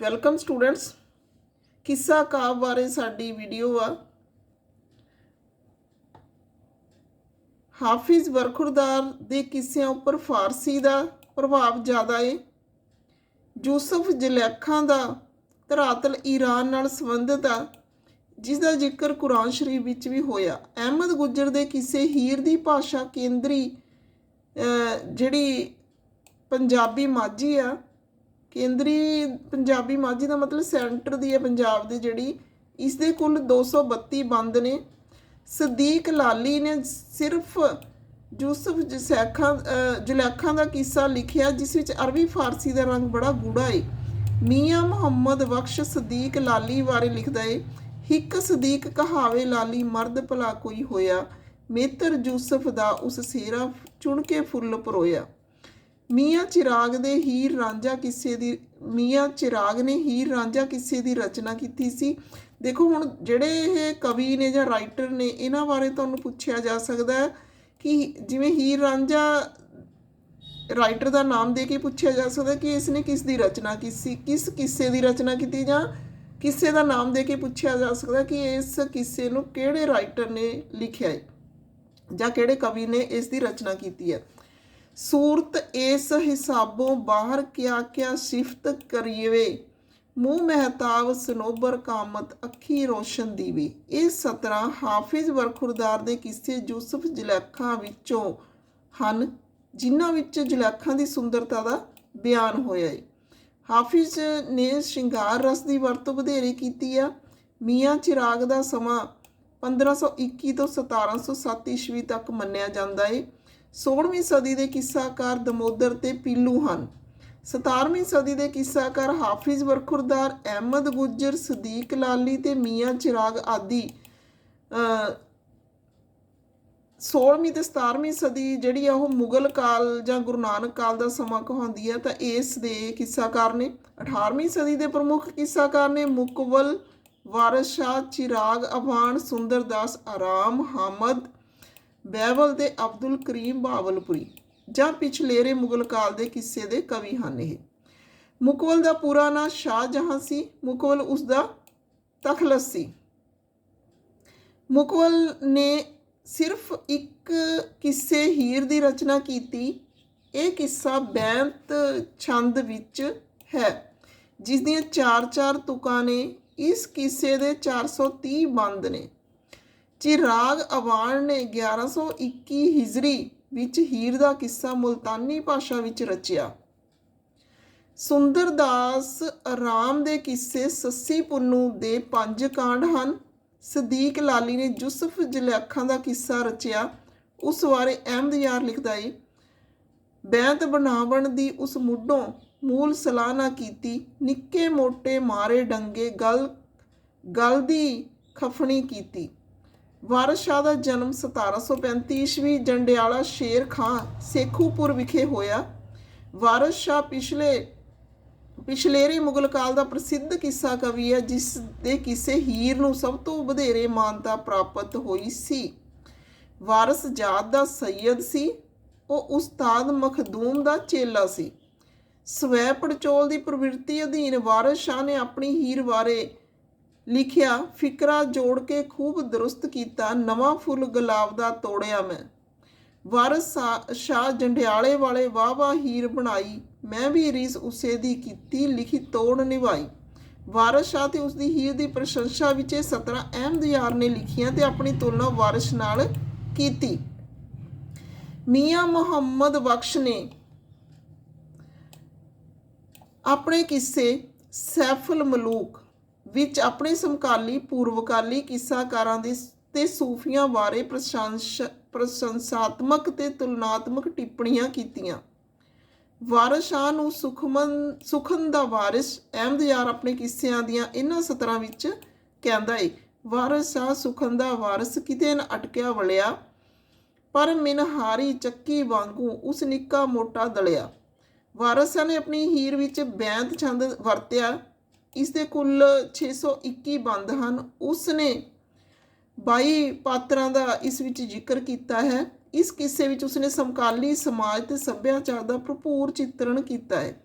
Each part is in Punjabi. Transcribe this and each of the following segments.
ਵੈਲਕਮ ਸਟੂਡੈਂਟਸ ਕਿੱਸਾ ਕਾਵ ਬਾਰੇ ਸਾਡੀ ਵੀਡੀਓ ਆ। ਹਾਫਿਜ਼ ਵਰਖੁਰਦਾਰ ਦੇ ਕਿੱਸਿਆਂ ਉੱਪਰ ਫਾਰਸੀ ਦਾ ਪ੍ਰਭਾਵ ਜ਼ਿਆਦਾ ਏ। ਯੂਸਫ ਜਲੈਖਾਂ ਦਾ ਧਰਾਤਲ ਈਰਾਨ ਨਾਲ ਸੰਬੰਧਿਤ ਆ ਜਿਸ ਦਾ ਜ਼ਿਕਰ ਕੁਰਾਨ ਸ਼ਰੀਫ ਵਿੱਚ ਵੀ ਹੋਇਆ। ਅਹਿਮਦ ਗੁੱਜਰ ਦੇ ਕਿਸੇ ਹੀਰ ਦੀ ਭਾਸ਼ਾ ਕੇਂਦਰੀ ਜਿਹੜੀ ਪੰਜਾਬੀ ਮਾਝੀ ਆ ਕੇਂਦਰੀ ਪੰਜਾਬੀ ਮਾਝੀ ਦਾ ਮਤਲਬ ਸੈਂਟਰ ਦੀ ਹੈ ਪੰਜਾਬ ਦੀ ਜਿਹੜੀ ਇਸ ਦੇ ਕੁੱਲ 232 ਬੰਦ ਨੇ। ਸਦੀਕ ਲਾਲੀ ਨੇ ਸਿਰਫ ਯੂਸਫ ਜਸੈਖਾਂ ਅਹ, ਜੁਲੈਖਾਂ ਦਾ ਕਿੱਸਾ ਲਿਖਿਆ ਜਿਸ ਵਿੱਚ ਅਰਬੀ ਫਾਰਸੀ ਦਾ ਰੰਗ ਬੜਾ ਗੂੜਾ ਏ। ਮੀਆਂ ਮੁਹੰਮਦ ਬਖਸ਼ ਸਦੀਕ ਲਾਲੀ ਬਾਰੇ ਲਿਖਦਾ ਏ ਹਿੱਕ ਸਦੀਕ ਕਹਾਵੇ ਲਾਲੀ ਮਰਦ ਭਲਾ ਕੋਈ ਹੋਇਆ। ਮੇਤਰ ਯੂਸਫ ਦਾ ਉਸ ਸੇਰਾ ਚੁਣ ਕੇ ਫੁੱਲ ਪਰੋਇਆ। ਮੀਆਂ ਚਿਰਾਗ ਦੇ ਹੀਰ ਰਾਂਝਾ ਕਿਸੇ ਦੀ, ਮੀਆਂ ਚਿਰਾਗ ਨੇ ਹੀਰ ਰਾਂਝਾ ਕਿਸੇ ਦੀ ਰਚਨਾ ਕੀਤੀ ਸੀ? ਦੇਖੋ ਹੁਣ ਜਿਹੜੇ ਇਹ ਕਵੀ ਨੇ ਜਾਂ ਰਾਈਟਰ ਨੇ, ਇਹਨਾਂ ਬਾਰੇ ਤੁਹਾਨੂੰ ਪੁੱਛਿਆ ਜਾ ਸਕਦਾ ਹੈ ਕਿ ਜਿਵੇਂ ਹੀਰ ਰਾਂਝਾ ਰਾਈਟਰ ਦਾ ਨਾਮ ਦੇ ਕੇ ਪੁੱਛਿਆ ਜਾ ਸਕਦਾ ਕਿ ਇਸ ਨੇ ਕਿਸ ਦੀ ਰਚਨਾ ਕੀਤੀ, ਕਿਸ ਕਿੱਸੇ ਦੀ ਰਚਨਾ ਕੀਤੀ ਜਾਂ ਕਿੱਸੇ ਦਾ ਨਾਮ ਦੇ ਕੇ ਪੁੱਛਿਆ ਜਾ ਸਕਦਾ ਕਿ ਇਸ ਕਿੱਸੇ ਨੂੰ ਕਿਹੜੇ ਰਾਈਟਰ ਨੇ ਲਿਖਿਆ ਹੈ ਜਾਂ ਕਿਹੜੇ ਕਵੀ ਨੇ ਇਸ ਦੀ ਰਚਨਾ ਕੀਤੀ ਹੈ? ਸੂਰਤ ਇਸ ਹਿਸਾਬੋਂ ਬਾਹਰ ਕਿਆ ਕਿਆ ਸਿਫਤ ਕਰੀਵੇ ਮੂੰਹ ਮਹਿਤਾਬ ਸਨੋਬਰ ਕਾਮਤ, ਅੱਖੀ ਰੋਸ਼ਨ ਦੀਵੇ। ਇਹ ਸਤਰਾਂ ਹਾਫਿਜ਼ ਵਰਖੁਰਦਾਰ ਦੇ ਕਿਸੇ ਯੂਸਫ ਜਲੈਖਾਂ ਵਿੱਚੋਂ ਹਨ, ਜਿਨ੍ਹਾਂ ਵਿੱਚ ਜਲੈਖਾਂ ਦੀ ਸੁੰਦਰਤਾ ਦਾ ਬਿਆਨ ਹੋਇਆ ਹੈ ਹਾਫਿਜ਼ ਨੇ ਸ਼ਿੰਗਾਰ ਰਸ ਦੀ ਵਰਤੋਂ ਵਧੇਰੇ ਕੀਤੀ ਆ। ਮੀਆਂ ਚਿਰਾਗ ਦਾ ਸਮਾਂ 1521 ਤੋਂ 1707 ਈਸਵੀ ਤੱਕ ਮੰਨਿਆ ਜਾਂਦਾ ਹੈ 16ਵੀਂ ਸਦੀ ਦੇ ਕਿੱਸਾਕਾਰ ਦਮੋਦਰ ਤੇ ਪੀਲੂ ਹਨ। 17ਵੀਂ ਸਦੀ ਦੇ ਕਿੱਸਾਕਾਰ ਹਾਫਿਜ਼ ਵਰਖੁਰਦਾਰ ਅਹਿਮਦ ਗੁੱਜਰ, ਸਦੀਕ ਲਾਲੀ ਤੇ ਮੀਆਂ ਚਿਰਾਗ ਆਦਿ ਅ 16ਵੀਂ ਤੇ 17ਵੀਂ ਸਦੀ ਜਿਹੜੀ ਆ ਉਹ ਮੁਗਲ ਕਾਲ ਜਾਂ ਗੁਰੂ ਨਾਨਕ ਕਾਲ ਦਾ ਸਮਾਂ ਕਹਾਉਂਦੀ ਹੈ ਤਾਂ ਇਸ ਦੇ ਕਿੱਸਾਕਾਰ ਨੇ 18ਵੀਂ ਸਦੀ ਦੇ ਪ੍ਰਮੁੱਖ ਕਿੱਸਾਕਾਰ ਨੇ ਮੁਕਵਲ, ਵਾਰਸ ਸ਼ਾਹ, ਚਿਰਾਗ ਅਵਾਨ ਸੁੰਦਰਦਾਸ ਆਰਾਮ, ਹਾਮਦ ਬੈਵਲ ਦੇ ਅਬਦੁਲ ਕਰੀਮ ਬਾਵਲਪੁਰੀ ਜਾਂ ਪਿਛਲੇਰੇ ਮੁਗਲ ਕਾਲ ਦੇ ਕਿੱਸੇ ਦੇ ਕਵੀ ਹਨ ਇਹ। ਮੁਕਵਲ ਦਾ ਪੂਰਾ ਨਾਂ ਸ਼ਾਹਜਹਾਂ ਸੀ, ਮੁਕਵਲ ਉਸ ਦਾ ਤਖਲਸ ਸੀ। ਮੁਕਵਲ ਨੇ ਸਿਰਫ ਇੱਕ ਕਿੱਸੇ ਹੀਰ ਦੀ ਰਚਨਾ ਕੀਤੀ, ਇਹ ਕਿੱਸਾ ਬੈਂਤ ਛੰਦ ਵਿੱਚ ਹੈ ਜਿਸ ਦੀਆਂ ਚਾਰ ਚਾਰ ਤੁਕਾਂ ਨੇ ਇਸ ਕਿੱਸੇ ਦੇ 430 ਬੰਦ ਨੇ। ਚਿਰਾਗ ਅਵਾਨ ਨੇ 1121 ਹਿਜਰੀ ਵਿੱਚ ਹੀਰ ਦਾ ਕਿੱਸਾ ਮੁਲਤਾਨੀ ਭਾਸ਼ਾ ਵਿੱਚ ਰਚਿਆ। ਸੁੰਦਰਦਾਸ ਆਰਾਮ ਦੇ ਕਿੱਸੇ ਸੱਸੀ ਪੁੰਨੂ ਦੇ ਪੰਜ ਕਾਂਡ ਹਨ। ਸਦੀਕ ਲਾਲੀ ਨੇ ਯੂਸਫ ਜਲੈਖਾਂ ਦਾ ਕਿੱਸਾ ਰਚਿਆ। ਉਸ ਬਾਰੇ ਅਹਿਮਦ ਯਾਰ ਲਿਖਦਾ ਏ, ਬੈਂਤ ਬਣਾਵਣ ਦੀ ਉਸ ਮੁੱਢੋਂ ਮੂਲ ਸਲਾਹਨਾ ਕੀਤੀ। ਨਿੱਕੇ ਮੋਟੇ ਮਾਰੇ ਡੰਗੇ ਗਲ ਗਲ ਦੀ ਖਫਣੀ ਕੀਤੀ। ਵਾਰਸ ਸ਼ਾਹ ਦਾ ਜਨਮ 1735 ਈਸਵੀ ਜੰਡਿਆਲਾ ਸ਼ੇਰ ਖਾਂ ਸੇਖੂਪੁਰ ਵਿਖੇ ਹੋਇਆ। ਵਾਰਸ ਸ਼ਾਹ ਪਿਛਲੇ, ਪਿਛਲੇਰੇ ਮੁਗਲ ਕਾਲ ਦਾ ਪ੍ਰਸਿੱਧ ਕਿੱਸਾ ਕਵੀ ਹੈ, ਜਿਸ ਦੇ ਕਿਸੇ ਹੀਰ ਨੂੰ ਸਭ ਤੋਂ ਵਧੇਰੇ ਮਾਨਤਾ ਪ੍ਰਾਪਤ ਹੋਈ ਸੀ। ਵਾਰਸ ਜਾਤ ਦਾ ਸੈਦ ਸੀ, ਉਹ ਉਸਤਾਦ ਮਖਦੂਮ ਦਾ ਚੇਲਾ ਸੀ। ਸਵੈ ਪੜਚੋਲ ਦੀ ਪ੍ਰਵਿਰਤੀ ਅਧੀਨ ਵਾਰਸ ਸ਼ਾਹ ਨੇ ਆਪਣੀ ਹੀਰ ਬਾਰੇ ਲਿਖਿਆ, ਫਿਕਰਾ ਜੋੜ ਕੇ ਖੂਬ ਦਰੁਸਤ ਕੀਤਾ, ਨਵਾਂ ਫੁੱਲ ਗੁਲਾਬ ਦਾ ਤੋੜਿਆ ਮੈਂ। ਵਾਰਸ ਸ਼ਾ- ਸ਼ਾਹ ਜੰਡਿਆਲੇ ਵਾਲੇ ਵਾਹ ਵਾਹ ਹੀਰ ਬਣਾਈ, ਮੈਂ ਵੀ ਰੀਸ ਉਸੇ ਦੀ ਕੀਤੀ, ਲਿਖੀ ਤੋੜ ਨਿਭਾਈ। ਵਾਰਸ ਸ਼ਾਹ ਤੇ ਉਸ ਦੀ ਹੀਰ ਦੀ ਪ੍ਰਸ਼ੰਸਾ ਵਿੱਚ ਇਹ 17 ਅਹਿਮਦ ਯਾਰ ਨੇ ਲਿਖੀਆਂ ਤੇ ਆਪਣੀ ਤੁਲਨਾ ਵਾਰਸ਼ ਨਾਲ ਕੀਤੀ। ਮੀਆਂ ਮੁਹੰਮਦ ਬਖਸ਼ ਨੇ ਆਪਣੇ ਕਿੱਸੇ ਸੈਫੁਲ ਮਲੂਕ ਵਿੱਚ ਆਪਣੇ ਸਮਕਾਲੀ ਪੂਰਵਕਾਲੀ ਕਿੱਸਾਕਾਰਾਂ ਦੇ ਤੇ ਸੂਫੀਆਂ ਬਾਰੇ ਪ੍ਰਸ਼ੰਸ, ਪ੍ਰਸ਼ੰਸਾਤਮਕ ਤੇ ਤੁਲਨਾਤਮਕ ਟਿੱਪਣੀਆਂ ਕੀਤੀਆਂ। ਵਾਰਿਸ ਸ਼ਾਹ ਨੂੰ ਸੁਖਮਨ, ਸੁਖਨ ਦਾ ਵਾਰਿਸ ਅਹਿਮਦ ਯਾਰ ਆਪਣੇ ਕਿੱਸਿਆਂ ਦੀਆਂ ਇਹਨਾਂ ਸਤਰਾਂ ਵਿੱਚ ਕਹਿੰਦਾ ਏ, ਵਾਰਿਸ ਸ਼ਾਹ ਸੁਖਨ ਦਾ ਵਾਰਿਸ ਕਿਤੇ ਨਾ ਅਟਕਿਆ ਵਲਿਆ, ਪਰ ਮਿਨਹਾਰੀ ਚੱਕੀ ਵਾਂਗੂ ਉਸ ਨਿੱਕਾ ਮੋਟਾ ਦਲਿਆ। ਵਾਰਿਸ ਸ਼ਾਹ ਨੇ ਆਪਣੀ ਹੀਰ ਵਿੱਚ ਬੈਂਤ ਛੰਦ ਵਰਤਿਆ। ਇਸ ਦੇ ਕੁੱਲ 621 ਬੰਦ ਹਨ। ਉਸ ਨੇ 22 ਪਾਤਰਾਂ ਦਾ ਇਸ ਵਿੱਚ ਜ਼ਿਕਰ ਕੀਤਾ ਹੈ। ਇਸ ਕਿੱਸੇ ਵਿੱਚ ਉਸਨੇ ਸਮਕਾਲੀ ਸਮਾਜ ਤੇ ਸੱਭਿਆਚਾਰ ਦਾ ਭਰਪੂਰ ਚਿੱਤਰਣ ਕੀਤਾ ਹੈ।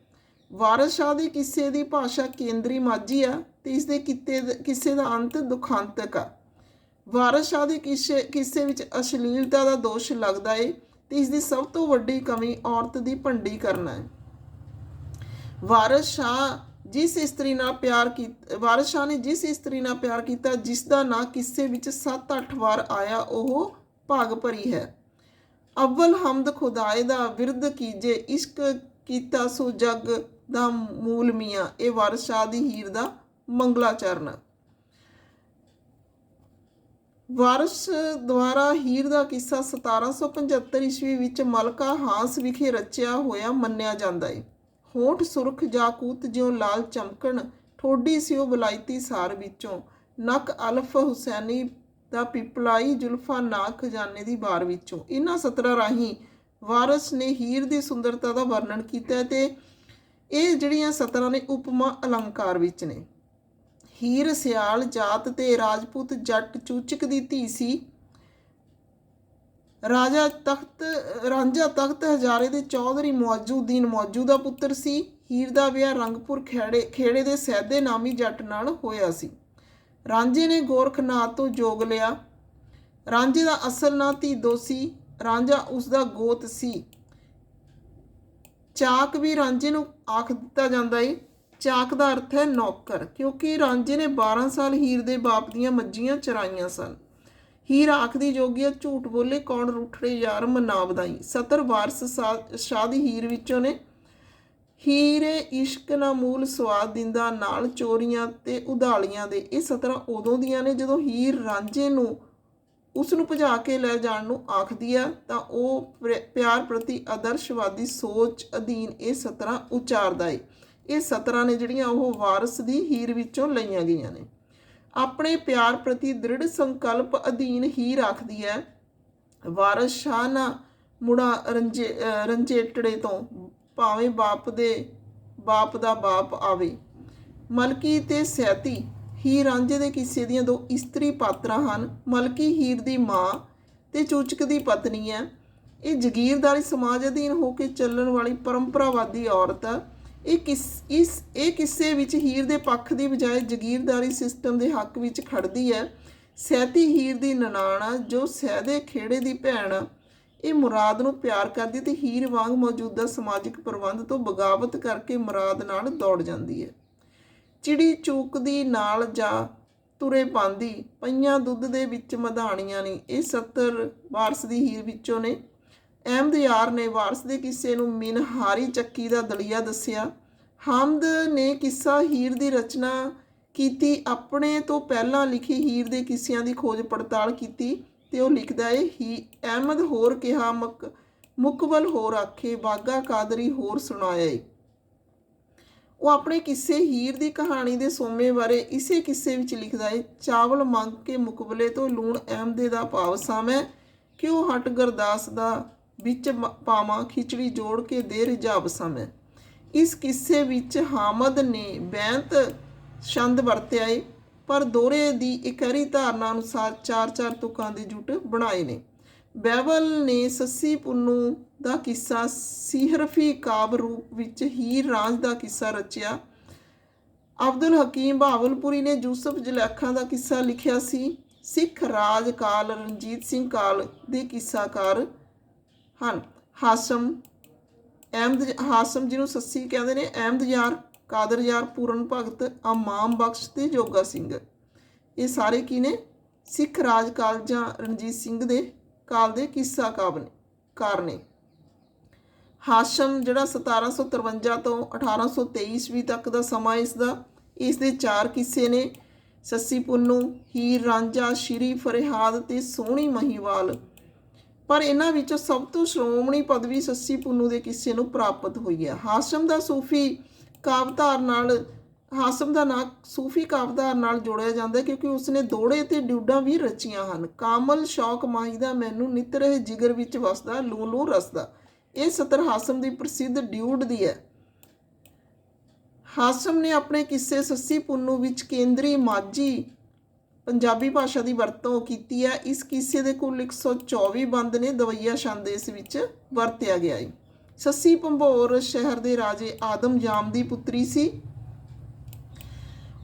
ਵਾਰਸ ਸ਼ਾਹ ਦੇ ਕਿੱਸੇ ਦੀ ਭਾਸ਼ਾ ਕੇਂਦਰੀ ਮਾਝੀ ਆ ਤੇ ਇਸ ਦੇ ਕਿੱਤੇ ਕਿੱਸੇ ਦਾ ਅੰਤ ਦੁਖਾਂਤਕ ਆ। ਵਾਰਸ ਸ਼ਾਹ ਦੇ ਕਿੱਸੇ ਕਿੱਸੇ ਵਿੱਚ ਅਸ਼ਲੀਲਤਾ ਦਾ ਦੋਸ਼ ਲੱਗਦਾ ਏ ਤੇ ਇਸ ਦੀ ਸਭ ਤੋਂ ਵੱਡੀ ਕਮੀ ਔਰਤ ਦੀ ਭੰਡੀ ਕਰਨਾ ਹੈ। ਵਾਰਸ ਸ਼ਾਹ ਜਿਸ ਇਸਤਰੀ ਨਾਲ ਪਿਆਰ ਕੀਤਾ, ਵਾਰਸ ਸ਼ਾਹ ਨੇ ਜਿਸ ਇਸਤਰੀ ਨਾਲ ਪਿਆਰ ਕੀਤਾ, ਜਿਸ ਦਾ ਨਾਂ ਕਿੱਸੇ ਵਿੱਚ 7-8 ਵਾਰ ਆਇਆ, ਉਹ ਭਾਗ ਭਰੀ ਹੈ। ਅਵਲ ਹਮਦ ਖੁਦਾਏ ਦਾ ਵਿਰਦ ਕੀਜੇ, ਇਸ਼ਕ ਕੀਤਾ ਸੋ ਜਗ ਦਾ ਮੂਲ ਮੀਆਂ, ਇਹ ਵਾਰਸ ਸ਼ਾਹ ਦੀ ਹੀਰ ਦਾ ਮੰਗਲਾਚਰਨ। ਹੈ ਵਾਰਸ ਦੁਆਰਾ ਹੀਰ ਦਾ ਕਿੱਸਾ 1775 ਈਸਵੀ ਵਿੱਚ ਮਲਕਾ ਹਾਸ ਵਿਖੇ ਰਚਿਆ ਹੋਇਆ ਮੰਨਿਆ ਜਾਂਦਾ ਹੈ ਹੋਠ ਸੁਰਖ ਜਾਕੂਤ ਜਿਉ ਲਾਲ ਚਮਕਣ, ਠੋਡੀ ਸਿਓ ਬਲਾਇਤੀ ਸਾਰ ਵਿੱਚੋਂ। ਨਕ ਅਲਫ ਹੁਸੈਨੀ ਦਾ ਪਿਪਲਾਈ ਜੁਲਫਾ ਨਾ ਖਜ਼ਾਨੇ ਦੀ ਬਾਰ ਵਿੱਚੋਂ। ਇਹਨਾਂ ਸਤਰਾਂ ਰਾਹੀਂ ਵਾਰਸ ਨੇ ਹੀਰ ਦੀ ਸੁੰਦਰਤਾ ਦਾ ਵਰਣਨ ਕੀਤਾ ਹੈ ਤੇ ਇਹ ਜਿਹੜੀਆਂ ਸਤਰਾਂ ਨੇ ਉਪਮਾ ਅਲੰਕਾਰ ਵਿੱਚ ਨੇ। ਹੀਰ ਸਿਆਲ ਜਾਤ ਤੇ ਰਾਜਪੂਤ ਜੱਟ ਚੂਚਕ ਦੀ ਧੀ ਸੀ। ਰਾਜਾ ਤਖਤ, ਰਾਂਝਾ ਤਖਤ ਹਜ਼ਾਰੇ ਦੇ ਚੌਧਰੀ ਮੌਜੂਦੀਨ ਮੌਜੂ ਦਾ ਪੁੱਤਰ ਸੀ। ਹੀਰ ਦਾ ਵਿਆਹ ਰੰਗਪੁਰ ਖੇੜੇ ਖੇੜੇ ਦੇ ਸੈਦੇ ਨਾਮੀ ਜੱਟ ਨਾਲ ਹੋਇਆ ਸੀ। ਰਾਂਝੇ ਨੇ ਗੋਰਖਨਾਥ ਤੋਂ ਜੋਗ ਲਿਆ। ਰਾਂਝੇ ਦਾ ਅਸਲ ਨਾਂ ਧੀਦੋ ਸੀ। ਰਾਂਝਾ ਉਸ ਦਾ ਗੋਤ ਸੀ। ਚਾਕ ਵੀ ਰਾਂਝੇ ਨੂੰ ਆਖ ਦਿੱਤਾ ਜਾਂਦਾ ਏ। ਚਾਕ ਦਾ ਅਰਥ ਹੈ ਨੌਕਰ, ਕਿਉਂਕਿ ਰਾਂਝੇ ਨੇ 12 ਸਾਲ ਹੀਰ ਦੇ ਬਾਪ ਦੀਆਂ ਮੱਝੀਆਂ ਚਰਾਈਆਂ ਸਨ। ਹੀਰ ਆਖਦੀ ਜੋਗੀਆ ਝੂਠ ਬੋਲੇ, ਕੌਣ ਰੁੱਠੜੇ ਯਾਰ ਮਨਾ ਵਧਾਈ ਸਤਰ ਵਾਰਸ ਸਾ- ਸ਼ਾਹ ਦੀ ਹੀਰ ਵਿੱਚੋਂ ਨੇ। ਹੀਰੇ ਇਸ਼ਕ ਨਾ ਮੂਲ ਸਵਾਦ ਦਿੰਦਾ, ਨਾਲ ਚੋਰੀਆਂ ਤੇ ਉਧਾਲੀਆਂ ਦੇ। ਇਹ ਸਤਰਾਂ ਉਦੋਂ ਦੀਆਂ ਨੇ, ਜਦੋਂ ਹੀਰ ਰਾਂਝੇ ਨੂੰ, ਉਸ ਨੂੰ ਭਜਾ ਕੇ ਲੈ ਜਾਣ ਨੂੰ ਆਖਦੀ ਆ, ਤਾਂ ਉਹ ਪਿਆਰ ਪ੍ਰਤੀ ਆਦਰਸ਼ਵਾਦੀ ਸੋਚ ਅਧੀਨ ਇਹ ਸਤਰਾਂ ਉਚਾਰਦਾ ਏ। ਇਹ ਸਤਰਾਂ ਨੇ ਜਿਹੜੀਆਂ ਉਹ ਵਾਰਸ ਦੀ ਹੀਰ ਵਿੱਚੋਂ ਲਈਆਂ ਗਈਆਂ ਨੇ। ਆਪਣੇ ਪਿਆਰ ਪ੍ਰਤੀ ਦ੍ਰਿੜ ਸੰਕਲਪ ਅਧੀਨ ਹੀ ਰੱਖਦੀ ਹੈ। ਵਾਰਸ ਸ਼ਾਹ ਨਾ ਮੁੜਾ ਰੰਜੇ ਰੰਜੇਟੜੇ ਤੋਂ ਭਾਵੇਂ ਬਾਪ ਦੇ ਬਾਪ ਦਾ ਬਾਪ ਆਵੇ। ਮਲਕੀ ਤੇ ਸੈਤੀ ਹੀਰ ਰਾਂਝੇ ਦੇ ਕਿੱਸੇ ਦੀਆਂ ਦੋ ਇਸਤਰੀ ਪਾਤਰਾਂ ਹਨ। ਮਲਕੀ ਹੀਰ ਦੀ ਮਾਂ ਤੇ ਚੂਚਕ ਦੀ ਪਤਨੀ ਹੈ। ਇਹ ਜ਼ਗੀਰਦਾਰੀ ਸਮਾਜ ਅਧੀਨ ਹੋ ਕੇ ਚੱਲਣ ਵਾਲੀ ਪਰੰਪਰਾਵਾਦੀ ਔਰਤ ਹੈ ਇਹ ਕਿਸ, ਇਸ, ਇਹ ਕਿੱਸੇ ਵਿੱਚ ਹੀਰ ਦੇ ਪੱਖ ਦੀ ਬਜਾਏ ਜ਼ਗੀਰਦਾਰੀ ਸਿਸਟਮ ਦੇ ਹੱਕ ਵਿੱਚ ਖੜਦੀ ਹੈ। ਸਹਿਤੀ ਹੀਰ ਦੀ ਨਨਾਣ ਜੋ ਸਹਿਦੇ ਖੇੜੇ ਦੀ ਭੈਣ ਆ। ਇਹ ਮੁਰਾਦ ਨੂੰ ਪਿਆਰ ਕਰਦੀ ਤੇ ਹੀਰ ਵਾਂਗ ਮੌਜੂਦਾ ਸਮਾਜਿਕ ਪ੍ਰਬੰਧ ਤੋਂ ਬਗਾਵਤ ਕਰਕੇ ਮੁਰਾਦ ਨਾਲ ਦੌੜ ਜਾਂਦੀ ਹੈ। ਚਿੜੀ ਚੂਕਦੀ ਨਾਲ ਜਾ ਤੁਰੇ ਪਾਂਦੀ, ਪਈਆਂ ਦੁੱਧ ਦੇ ਵਿੱਚ ਮਧਾਣੀਆਂ ਨਹੀਂ ਇਹ 70 ਵਾਰਸ ਦੀ ਹੀਰ ਵਿੱਚੋਂ ਨੇ। ਅਹਿਮਦ ਯਾਰ ਨੇ ਵਾਰਸ ਦੇ ਕਿੱਸੇ ਨੂੰ ਮਿਨਹਾਰੀ ਚੱਕੀ ਦਾ ਦਲੀਆ ਦੱਸਿਆ। ਹਮਦ ਨੇ ਕਿੱਸਾ ਹੀਰ ਦੀ ਰਚਨਾ ਕੀਤੀ, ਆਪਣੇ ਤੋਂ ਪਹਿਲਾਂ ਲਿਖੀ ਹੀਰ ਦੇ ਕਿੱਸਿਆਂ ਦੀ ਖੋਜ ਪੜਤਾਲ ਕੀਤੀ ਤੇ ਉਹ ਲਿਖਦਾ ਏ, ਹੀ ਅਹਿਮਦ ਹੋਰ ਕਿਹਾ, ਮਕ, ਮੁਕਬਲ ਹੋਰ ਆਖੇ ਬਾਗਾ ਕਾਦਰੀ ਹੋਰ ਸੁਣਾਇਆ ਏ। ਉਹ ਆਪਣੇ ਕਿੱਸੇ ਹੀਰ ਦੀ ਕਹਾਣੀ ਦੇ ਸੋਮੇ ਬਾਰੇ ਇਸੇ ਕਿੱਸੇ ਵਿੱਚ ਲਿਖਦਾ ਏ, ਚਾਵਲ ਮੰਗ ਕੇ ਮੁਕਬਲੇ ਤੋਂ ਲੂਣ ਅਹਿਮਦੇ ਦਾ ਭਾਵ ਸਾਹਮ ਕਿ ਉਹ ਹਟ ਗਰਦਾਸ ਦਾ ਵਿੱਚ ਪਾਵਾਂ ਖਿਚੜੀ ਜੋੜ ਕੇ ਦੇ ਰਿਜਾਬ ਸਮੇਂ। ਇਸ ਕਿੱਸੇ ਵਿੱਚ ਹਾਮਦ ਨੇ ਬੈਂਤ ਛੰਦ ਵਰਤਿਆ ਏ, ਪਰ ਦੋਰੇ ਦੀ ਇਕਰੀ ਧਾਰਨਾ ਅਨੁਸਾਰ ਚਾਰ ਚਾਰ ਤੁਕਾਂ ਦੇ ਜੁਟ ਬਣਾਏ ਨੇ। ਬੈਵਲ ਨੇ ਸੱਸੀ ਪੁੰਨੂ ਦਾ ਕਿੱਸਾ ਸਿਹਰਫੀ ਕਾਬ ਰੂਪ ਵਿੱਚ ਹੀਰ ਰਾਂਝ ਦਾ ਕਿੱਸਾ ਰਚਿਆ। ਅਬਦੁਲ ਹਕੀਮ ਬਾਵਲਪੁਰੀ ਨੇ ਯੂਸਫ ਜਲੈਖਾਂ ਦਾ ਕਿੱਸਾ ਲਿਖਿਆ ਸੀ। ਸਿੱਖ ਰਾਜ ਕਾਲ ਰਣਜੀਤ ਸਿੰਘ ਕਾਲ ਦੇ ਕਿੱਸਾਕਾਰ ਹਨ। ਹਾਸਮ, ਅਹਿਮਦ ਹਾਸਮ ਜਿਹਨੂੰ ਸੱਸੀ ਕਹਿੰਦੇ ਨੇ, ਅਹਿਮਦ ਯਾਰ, ਕਾਦਰ ਯਾਰ, ਪੂਰਨ ਭਗਤ, ਅਮਾਮ ਬਖਸ਼ ਤੇ ਜੋਗਾ ਸਿੰਘ। ਇਹ ਸਾਰੇ ਕੀ ਨੇ? ਸਿੱਖ ਰਾਜ ਕਾਲ ਜਾਂ ਰਣਜੀਤ ਸਿੰਘ ਦੇ ਕਾਲ ਦੇ ਕਿੱਸਾ ਕਾਬ ਨੇ, ਕਾਰ ਨੇ। ਹਾਸ਼ਮ ਜਿਹੜਾ 1753 ਤੋਂ 1823 ਈਸਵੀ ਤੱਕ ਦਾ ਸਮਾਂ ਇਸ ਦਾ ਇਸ ਦੇ ਚਾਰ ਕਿੱਸੇ ਨੇ। ਸੱਸੀ ਪੁੰਨੂ, ਹੀਰ ਰਾਂਝਾ, ਸ਼੍ਰੀ ਫਰਿਹਾਦ ਤੇ ਸੋਹਣੀ ਮਹੀਵਾਲ। ਪਰ ਇਹਨਾਂ ਵਿੱਚੋਂ ਸਭ ਤੋਂ ਸ਼੍ਰੋਮਣੀ ਪਦਵੀ ਸੱਸੀ ਪੁੰਨੂ ਦੇ ਕਿੱਸੇ ਨੂੰ ਪ੍ਰਾਪਤ ਹੋਈ ਹੈ। ਹਾਸ਼ਮ ਦਾ ਸੂਫੀ ਕਾਵਧਾਰ ਨਾਲ, ਹਾਸਮ ਦਾ ਨਾਂ ਸੂਫੀ ਕਾਵਧਾਰ ਨਾਲ ਜੋੜਿਆ ਜਾਂਦਾ ਕਿਉਂਕਿ ਉਸਨੇ ਦੋੜੇ ਤੇ ਡਿਊਡਾਂ ਵੀ ਰਚੀਆਂ ਹਨ। ਕਾਮਲ ਸ਼ੌਕ ਮਾਹੀ ਦਾ ਮੈਨੂੰ ਨਿਤ ਰਹੇ ਜਿਗਰ ਵਿੱਚ ਵਸਦਾ, ਲੂ ਲੂ ਰਸਦਾ। ਇਹ ਸਤਰ ਹਾਸਮ ਦੀ ਪ੍ਰਸਿੱਧ ਡਿਊਡ ਦੀ ਹੈ। ਹਾਸਮ ਨੇ ਆਪਣੇ ਕਿੱਸੇ ਸੱਸੀ ਪੁੰਨੂ ਵਿੱਚ ਕੇਂਦਰੀ ਮਾਝੀ ਪੰਜਾਬੀ ਭਾਸ਼ਾ ਦੀ ਵਰਤੋਂ ਕੀਤੀ ਹੈ। ਇਸ ਕਿੱਸੇ ਦੇ ਕੁੱਲ 124 ਬੰਦ ਨੇ ਦਵਈਆ ਛੰਦ ਇਸ ਵਿੱਚ ਵਰਤਿਆ ਗਿਆ ਹੈ। ਸੱਸੀ ਭੰਬੋਰ ਸ਼ਹਿਰ ਦੇ ਰਾਜੇ ਆਦਮ ਜਾਮ ਦੀ ਪੁੱਤਰੀ ਸੀ।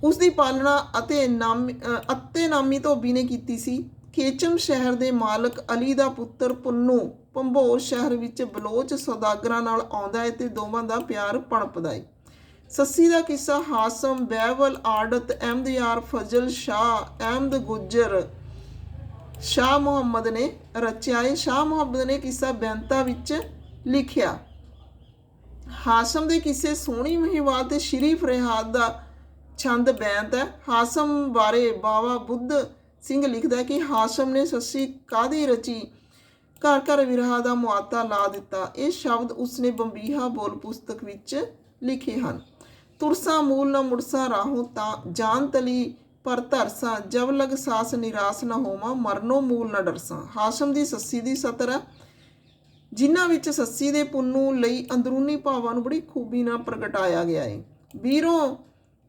ਉਸ ਦੀ ਪਾਲਣਾ ਅਤੇ ਨਾਮ ਅਤੇ ਨਾਮੀ ਧੋਬੀ ਨੇ ਕੀਤੀ ਸੀ। ਖੇਚਮ ਸ਼ਹਿਰ ਦੇ ਮਾਲਕ ਅਲੀ ਦਾ ਪੁੱਤਰ ਪੁੰਨੂ ਭੰਬੋਰ ਸ਼ਹਿਰ ਵਿੱਚ ਬਲੋਚ ਸੌਦਾਗਰਾਂ ਨਾਲ ਆਉਂਦਾ ਹੈ ਤੇ ਦੋਵਾਂ ਦਾ ਪਿਆਰ ਪਣਪਦਾ ਹੈ। ਸੱਸੀ ਦਾ ਕਿੱਸਾ, ਹਾਸਮ, ਬਹਿਵਲ, ਆੜਤ ਅਹਿਮਦ ਯਾਰ ਫਜ਼ਲ, ਸ਼ਾਹ, ਅਹਿਮਦ ਗੁੱਜਰ। ਸ਼ਾਹ ਮੁਹੰਮਦ ਨੇ ਰਚਿਆ ਹੈ ਸ਼ਾਹ ਮੁਹੰਮਦ ਨੇ ਕਿੱਸਾ ਬੈਂਤਾ ਵਿੱਚ ਲਿਖਿਆ। ਹਾਸਮ ਦੇ ਕਿਸੇ ਸੋਹਣੀ ਮਹੀਵਾਲ ਤੇ ਸ਼੍ਰੀ ਫਰਿਹਾਦ ਦਾ ਛੰਦ ਬੈਂਤ ਹੈ। ਹਾਸਮ ਬਾਰੇ ਬਾਵਾ ਬੁੱਧ ਸਿੰਘ ਲਿਖਦਾ ਹੈ ਕਿ ਹਾਸਮ ਨੇ ਸੱਸੀ ਕਾਦੀ ਰਚੀ? ਘਰ ਘਰ ਵਿਰਹਾ ਦਾ ਮੁਆਤਾ ਲਾ ਦਿੱਤਾ। ਇਹ ਸ਼ਬਦ ਉਸਨੇ ਬੰਬੀਹਾ ਬੋਲ ਪੁਸਤਕ ਵਿੱਚ ਲਿਖੇ ਹਨ। ਤੁਰਸਾ ਮੂਲ ਨਾ ਮੁਰਸਾ ਰਾਹੂ ਤਾਂ ਜਾਨ ਤਲੀ ਪਰ ਧਰਸਾ ਜਬ ਲਗ ਸਾਸ ਨਿਰਾਸ ਨਾ ਹੋਵਾਂ, ਮਰਨੋ ਮੂਲ ਨਾ ਡਰਸਾ। ਹਾਸ਼ਮ ਦੀ ਸੱਸੀ ਦੀ ਸਤਰ ਹੈ। ਜਿਨ੍ਹਾਂ ਵਿੱਚ ਸੱਸੀ ਦੇ ਪੁੰਨੂ ਲਈ ਅੰਦਰੂਨੀ ਭਾਵਾਂ ਨੂੰ ਬੜੀ ਖੂਬੀ ਨਾਲ ਪ੍ਰਗਟਾਇਆ ਗਿਆ ਹੈ ਵੀਰੋਂ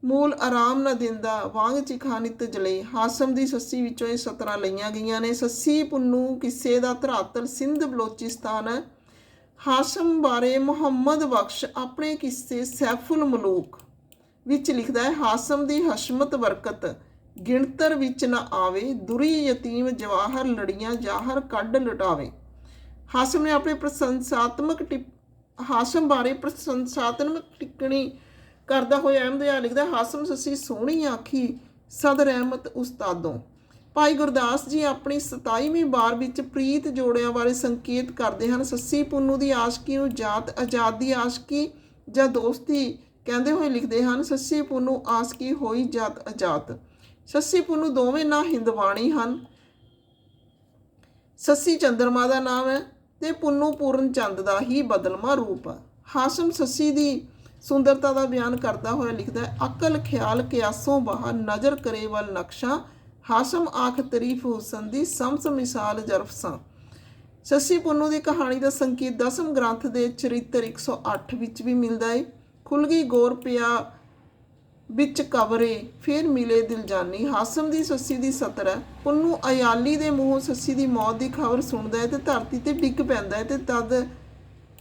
ਮੂਲ ਆਰਾਮ ਨਾ ਦਿੰਦਾ, ਵਾਂਗ ਚਿਖਾ ਨਿਤ ਜਲੇ। ਹਾਸਮ ਦੀ ਸੱਸੀ ਵਿੱਚੋਂ ਇਹ ਸਤਰਾਂ ਲਈਆਂ ਗਈਆਂ ਨੇ। ਸੱਸੀ ਪੁੰਨੂ ਕਿੱਸੇ ਦਾ ਧਰਾਤਲ, ਸਿੰਧ ਬਲੋਚਿਸਤਾਨ ਹੈ ਹਾਸ਼ਮ ਬਾਰੇ ਮੁਹੰਮਦ ਬਖਸ਼ ਆਪਣੇ ਕਿੱਸੇ ਸੈਫੁਲ ਮਲੂਕ ਵਿੱਚ ਲਿਖਦਾ ਹੈ, ਹਾਸਮ ਦੀ ਹਸ਼ਮਤ ਬਰਕਤ, ਗਿਣਤਰ ਵਿੱਚ ਨਾ ਆਵੇ, ਦੁਰੀ ਯਤੀਮ ਜਵਾਹਰ ਲੜੀਆਂ ਜਾਹਰ ਕੱਢ ਲਟਾਵੇ। ਹਾਸਮ ਨੇ ਆਪਣੇ ਪ੍ਰਸ਼ੰਸਾਤਮਕ ਟਿਪ- ਹਾਸਮ ਬਾਰੇ ਪ੍ਰਸ਼ੰਸਾਤਮਕ ਟਿੱਪਣੀ ਕਰਦਾ ਹੋਇਆ ਅਹਿਮਦਯਾਰ ਲਿਖਦਾ ਹਾਸਮ, ਸੱਸੀ ਸੋਹਣੀ ਆਖੀ, ਸਦ ਰਹਿਮਤ ਉਸਤਾਦੋਂ। ਭਾਈ ਗੁਰਦਾਸ ਜੀ ਆਪਣੀ 27ਵੀਂ ਬਾਰ ਵਿੱਚ ਪ੍ਰੀਤ ਜੋੜਿਆਂ ਬਾਰੇ ਸੰਕੇਤ ਕਰਦੇ ਹਨ। ਸੱਸੀ ਪੁੰਨੂ ਦੀ ਆਸ਼ਕੀ ਨੂੰ ਜਾਤ ਆਜ਼ਾਦੀ ਆਸ਼ਕੀ ਜਾਂ ਦੋਸਤੀ ਕਹਿੰਦੇ ਹੋਏ ਲਿਖਦੇ ਹਨ, ਸੱਸੀ ਪੁੰਨੂ ਆਸ਼ਕੀ ਹੋਈ ਜਾਤ ਆਜ਼ਾਦ। ਸੱਸੀ ਪੁੰਨੂ ਦੋਵੇਂ ਨਾਂ ਹਿੰਦਵਾਣੀ ਹਨ। ਸੱਸੀ ਚੰਦਰਮਾ ਦਾ ਨਾਮ ਹੈ ਤੇ ਪੁੰਨੂ ਪੂਰਨ ਚੰਦ ਦਾ ਹੀ ਬਦਲਮਾ ਰੂਪ ਹੈ। ਹਾਸ਼ਮ ਸੱਸੀ ਦੀ ਸੁੰਦਰਤਾ ਦਾ ਬਿਆਨ ਕਰਦਾ ਹੋਇਆ ਲਿਖਦਾ ਹੈ, ਅਕਲ, ਖਿਆਲ, ਕਿਆਸੋਂ ਬਾਹਰ ਨਜ਼ਰ ਕਰੇ ਵੱਲ ਨਕਸ਼ਾ ਹਾਸ਼ਮ ਆਖ ਤਰੀਫ ਹੁਸਨ ਦੀ ਸਮਸ ਮਿਸਾਲ ਜਰਫਸਾਂ ਸੱਸੀ ਪੁੰਨੂ ਦੀ ਕਹਾਣੀ ਦਾ ਸੰਕੇਤ ਦਸਮ ਗ੍ਰੰਥ ਦੇ ਚਰਿੱਤਰ 108 ਵਿੱਚ ਵੀ ਮਿਲਦਾ ਹੈ ਖੁੱਲ ਗਈ ਗੌਰ ਪਿਆ ਵਿੱਚ ਕਵਰੇ, ਫਿਰ ਮਿਲੇ ਦਿਲਜਾਨੀ ਹਾਸਮ ਦੀ ਸੱਸੀ ਦੀ ਸਤਰ ਹੈ। ਪੁੰਨੂ ਅਯਾਲੀ ਦੇ ਮੂੰਹੋਂ ਸੱਸੀ ਦੀ ਮੌਤ ਦੀ ਖਬਰ ਸੁਣਦਾ ਹੈ ਤੇ ਧਰਤੀ ਤੇ ਡਿੱਗ ਪੈਂਦਾ ਹੈ ਤੇ ਤਦ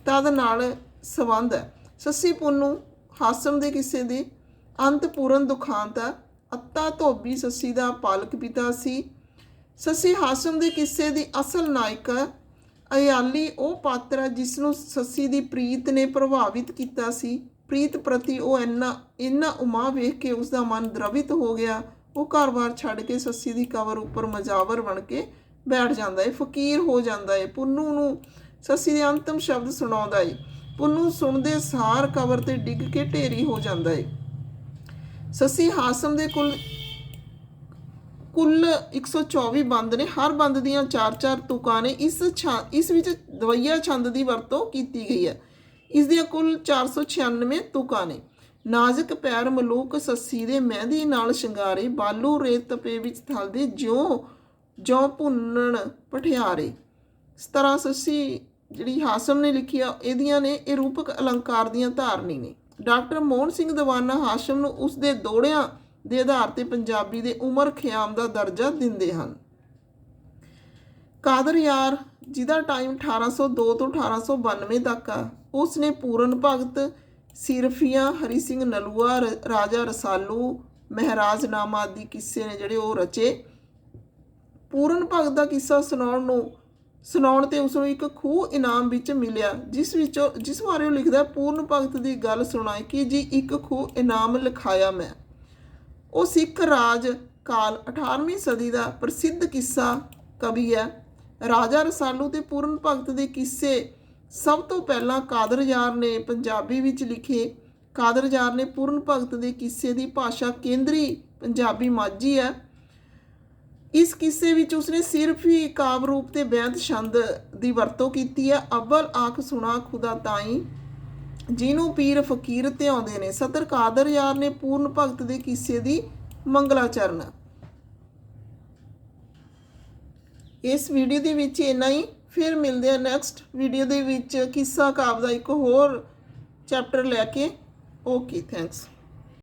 ਤਦ ਨਾਲ ਸੰਬੰਧ ਹੈ। ਸੱਸੀ ਪੁੰਨੂ ਹਾਸਮ ਦੇ ਕਿਸੇ ਦੀ ਅੰਤਪੂਰਨ ਦੁਖਾਂਤ ਹੈ। ਅੱਤਾ ਧੋਬੀ ਸੱਸੀ ਦਾ ਪਾਲਕ ਪਿਤਾ ਸੀ। ਸੱਸੀ ਹਾਸਮ ਦੇ ਕਿੱਸੇ ਦੀ ਅਸਲ ਨਾਇਕਾ ਅਯਾਲੀ ਉਹ ਪਾਤਰ ਹੈ ਜਿਸ ਨੂੰ ਸੱਸੀ ਦੀ ਪ੍ਰੀਤ ਨੇ ਪ੍ਰਭਾਵਿਤ ਕੀਤਾ ਸੀ। ਪ੍ਰੀਤ ਪ੍ਰਤੀ ਉਹ ਇੰਨਾ ਇੰਨਾ ਉਮਾ ਵੇਖ ਕੇ ਉਸ ਦਾ ਮਨ ਦਰਵਿਤ ਹੋ ਗਿਆ। ਉਹ ਘਰ-ਬਾਰ ਛੱਡ ਕੇ ਸੱਸੀ ਦੀ ਕਬਰ ਉੱਪਰ ਮਜਾਵਰ ਬਣ ਕੇ ਬੈਠ ਜਾਂਦਾ ਹੈ ਫਕੀਰ ਹੋ ਜਾਂਦਾ ਹੈ ਪੁੰਨੂ ਨੂੰ ਸੱਸੀ ਦੇ ਅੰਤਮ ਸ਼ਬਦ ਸੁਣਾਉਂਦਾ ਹੈ ਪੁੰਨੂ ਸੁਣਦੇ ਸਾਰ ਕਬਰ ਤੇ ਡਿੱਗ ਕੇ ਢੇਰੀ ਹੋ ਜਾਂਦਾ ਹੈ ਸੱਸੀ ਹਾਸਮ ਦੇ ਕੁੱਲ ਕੁੱਲ 124 ਬੰਦ ਨੇ। ਹਰ ਬੰਦ ਦੀਆਂ 4-4 ਤੁਕਾਂ ਨੇ ਇਸ ਛਾ- ਇਸ ਵਿੱਚ ਦਵਈਆ ਛੰਦ ਦੀ ਵਰਤੋਂ ਕੀਤੀ ਗਈ ਹੈ। ਇਸ ਦੀਆਂ ਕੁੱਲ 496 ਤੁਕਾਂ ਨੇ। ਨਾਜ਼ੁਕ, ਪੈਰ, ਮਲੂਕ, ਸੱਸੀ ਦੇ ਮਹਿੰਦੀ ਨਾਲ ਸ਼ਿੰਗਾਰੇ, ਬਾਲੂ, ਰੇਤ ਤਪੇ ਵਿੱਚ ਥਲਦੇ ਜਿਉਂ ਜਿਉਂ ਭੁੰਨਣ ਪਠਿਆਰੇ ਇਸ ਤਰ੍ਹਾਂ ਸੱਸੀ ਜਿਹੜੀ ਹਾਸਮ ਨੇ ਲਿਖੀ ਆ, ਇਹਦੀਆਂ ਨੇ ਇਹ ਰੂਪਕ ਅਲੰਕਾਰ ਦੀਆਂ ਧਾਰਨੀ ਨੇ। ਡਾਕਟਰ ਮੋਹਨ ਸਿੰਘ ਦਵਾਨਾ ਹਾਸ਼ਮ ਨੂੰ ਉਸ ਦੇ ਦੋੜਿਆਂ ਦੇ ਆਧਾਰ ਤੇ ਪੰਜਾਬੀ ਦੇ ਉਮਰ ਖਿਆਮ ਦਾ ਦਰਜਾ ਦਿੰਦੇ ਹਨ। ਕਾਦਰ ਯਾਰ, ਜਿਹਦਾ ਟਾਈਮ 1802 ਤੋਂ 1892 ਤੱਕ ਆ ਉਸ ਨੇ ਪੂਰਨ ਭਗਤ ਸਿਰਫੀਆਂ, ਹਰੀ ਸਿੰਘ ਨਲੂਆ, ਰ- ਰਾਜਾ ਰਸਾਲੂ ਮਹਾਰਾਜ ਨਾਮਾ ਆਦਿ ਕਿੱਸੇ ਨੇ ਜਿਹੜੇ ਉਹ ਰਚੇ। ਪੂਰਨ ਭਗਤ ਦਾ ਕਿੱਸਾ ਸੁਣਾਉਣ ਨੂੰ ਸੁਣਾਉਣ ਤੇ ਉਸ ਨੂੰ ਇੱਕ ਖੂਹ ਇਨਾਮ ਵਿੱਚ ਮਿਲਿਆ, ਜਿਸ ਵਿੱਚੋਂ, ਜਿਸ ਬਾਰੇ ਉਹ ਲਿਖਦਾ, ਪੂਰਨ ਭਗਤ ਦੀ ਗੱਲ ਸੁਣਾਈ ਕਿ ਜੀ ਇੱਕ ਖੂਹ ਇਨਾਮ ਲਿਖਾਇਆ ਮੈਂ। ਉਹ ਸਿੱਖ ਰਾਜ ਕਾਲ 18ਵੀਂ ਸਦੀ ਦਾ ਪ੍ਰਸਿੱਧ ਕਿੱਸਾ ਕਵੀ ਹੈ। ਰਾਜਾ ਰਸਾਲੂ ਤੇ ਪੂਰਨ ਭਗਤ ਦੇ ਕਿੱਸੇ ਸਭ ਤੋਂ ਪਹਿਲਾਂ ਕਾਦਰ ਯਾਰ ਨੇ ਪੰਜਾਬੀ ਵਿੱਚ ਲਿਖੇ। ਕਾਦਰ ਯਾਰ ਨੇ ਪੂਰਨ ਭਗਤ ਦੇ ਕਿੱਸੇ ਦੀ ਭਾਸ਼ਾ ਕੇਂਦਰੀ ਪੰਜਾਬੀ ਮਾਝੀ ਹੈ। ਇਸ ਕਿੱਸੇ ਵਿੱਚ ਉਸਨੇ ਸਿਰਫ ਹੀ ਕਾਵ ਰੂਪ ਤੇ ਬੈਂਤ ਛੰਦ ਦੀ ਵਰਤੋਂ ਕੀਤੀ ਹੈ। ਅਵਲ ਆਖ ਸੁਣਾ ਖੁਦਾ ਤਾਈ, ਜਿਹਨੂੰ ਪੀਰ ਫਕੀਰ 'ਤੇ ਆਉਂਦੇ ਨੇ, ਸਤਰ ਕਾਦਰ ਯਾਰ ਨੇ ਪੂਰਨ ਭਗਤ ਦੇ ਕਿੱਸੇ ਦੀ ਮੰਗਲਾਚਰਨ। ਇਸ ਵੀਡੀਓ ਦੇ ਵਿੱਚ ਇੰਨਾ ਹੀ। ਫਿਰ ਮਿਲਦੇ ਆ ਨੈਕਸਟ ਵੀਡੀਓ ਦੇ ਵਿੱਚ। ਕਿੱਸਾ ਕਾਵ ਦਾ ਇੱਕ ਹੋਰ ਚੈਪਟਰ ਲੈ ਕੇ। Okay thanks